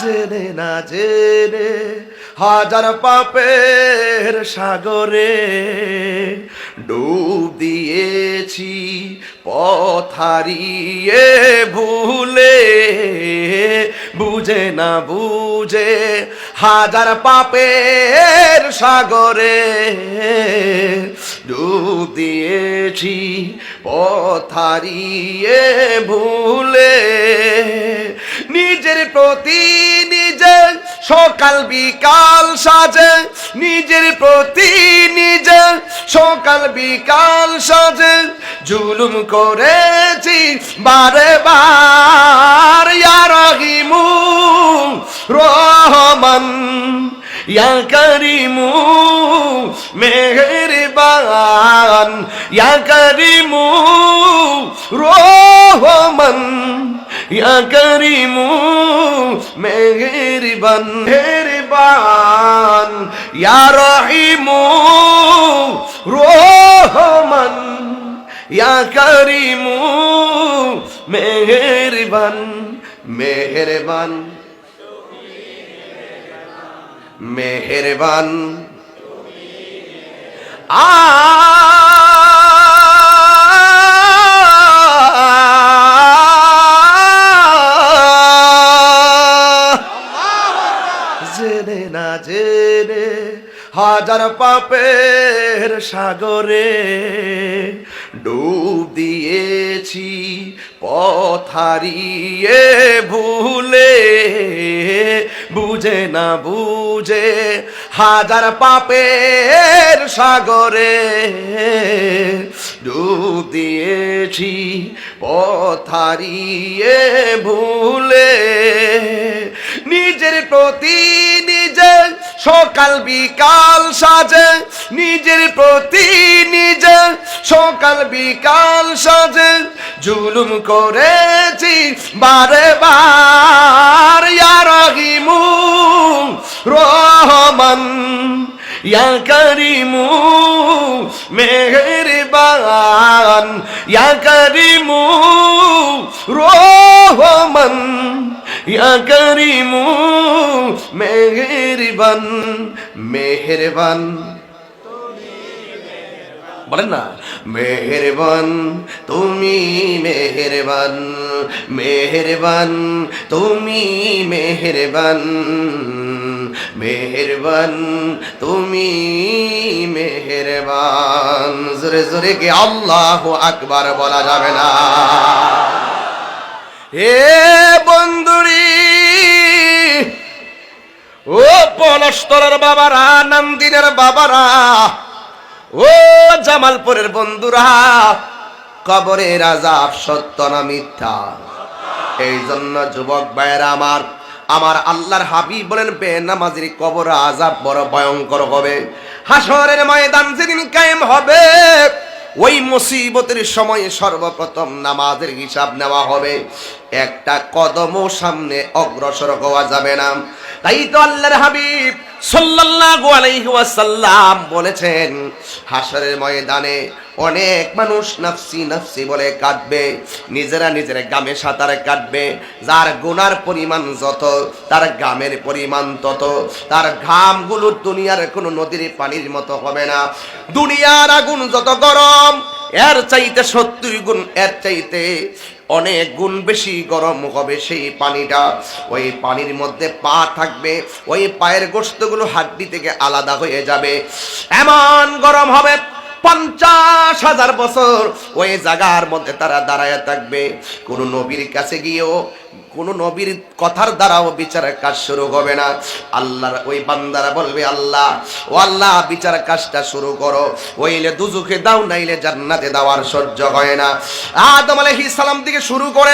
জেনে না জেনে হাজার পাপের সাগরে ডুব দিয়েছি পথারিয়ে ভুলে। বুঝে না বুঝে হাজার পাপের সাগরে ডুব দিয়েছি পথারিয়ে ভুলে। নিজের প্রতি সকাল বিকাল সাজে, নিজের প্রতি নিজে। সকাল বিকাল সাজে, জুলুম করেছি বারে বার। ইয়ারহিমু রহমান, ইয়া করিমু মেহেরবান। ইয়া করিমু রহমান। ইয়া করিমু মেহেরবান মেহেরবান ইয়া রহিমু রহমান ইয়া করিমু মেহেরবান মেহেরবান মেহেরবান। আ জেনে না জেনে হাজার পাপের সাগরে ডুব দিয়েছি পথারিয়ে ভুলে। বুঝে না বুঝে হাজার পাপের সাগরে ডুব দিয়েছি পথারিয়ে ভুলে। নিজের প্রতি সকাল বিকাল সাজে, নিজের প্রতি নিজে সকাল বিকাল সাজে, জুলুম করেছি বারে বার। ইয়ারহিমু রহমান, ইয়া করিমু মেহেরবান, ইয়া করিমু রহমান, ইয়া করিমু মেহেরবান মেহেরবান। বলেন না, মেহেরবান, তুমি মেহেরবান মেহেরবান, তুমি মেহেরবান মেহেরবান, তুমি মেহেরবান। জোরে জোরে কে আল্লাহ আকবার বলা যাবে না। পলস্তরের বাবারা, নন্দিনের বাবারা, ও জামালপুরের বন্ধুরা কবরের আজাব সত্য না মিথ্যা? এই জন্য যুবক ভাইয়েরা আমার আমার আল্লাহর হাবিব বলেন বে নামাজির কবর আজাব বড় ভয়ঙ্কর হবে। হাসরের ময়দান যেদিন কায়েম হবে ওই মুসিবতের সময়ে সর্বপ্রথম নামাজের হিসাব নেওয়া হবে। একটা কদমও সামনে অগ্রসর হওয়া যাবে না। তাই তো আল্লাহর হাবিব সাল্লাল্লাহু আলাইহি ওয়াসাল্লাম বলেছেন হাসরের ময়দানে অনেক মানুষ নাফসি নাফসি বলে কাটবে নিজেরা নিজের গামে সাঁতারে কাটবে, যার গুনার পরিমাণ যত, তার গামের পরিমাণ তত, তার ঘামগুলো দুনিয়ার কোনো নদীর পানির মতো হবে না। দুনিয়ার আগুন যত গরম, এর চাইতে সত্তর গুণ, এর চাইতে অনেক গুণ বেশি গরম হবে সেই পানিটা। ওই পানির মধ্যে পা থাকবে, ওই পায়ের গোস্তগুলো হাড্ডি থেকে আলাদা হয়ে যাবে। এমন গরম হবে পঞ্চাশ হাজার বছর। ওই জায়গার মধ্যে তারা দাঁড়ায় থাকবে। কোনো নবীর কাছে গিয়েও কোন নবীর কথার দ্বারাও বিচারের কাজ শুরু হবে না। আল্লাহর ওই বান্দারা বলবে, আল্লাহ, ও আল্লাহ, বিচার কাজটা শুরু করো। ওইলে দুজুকে দাও, নাইলে জান্নাতে দাও সহ্য হয় না। আদম আলাইহিস সালাম থেকে শুরু করে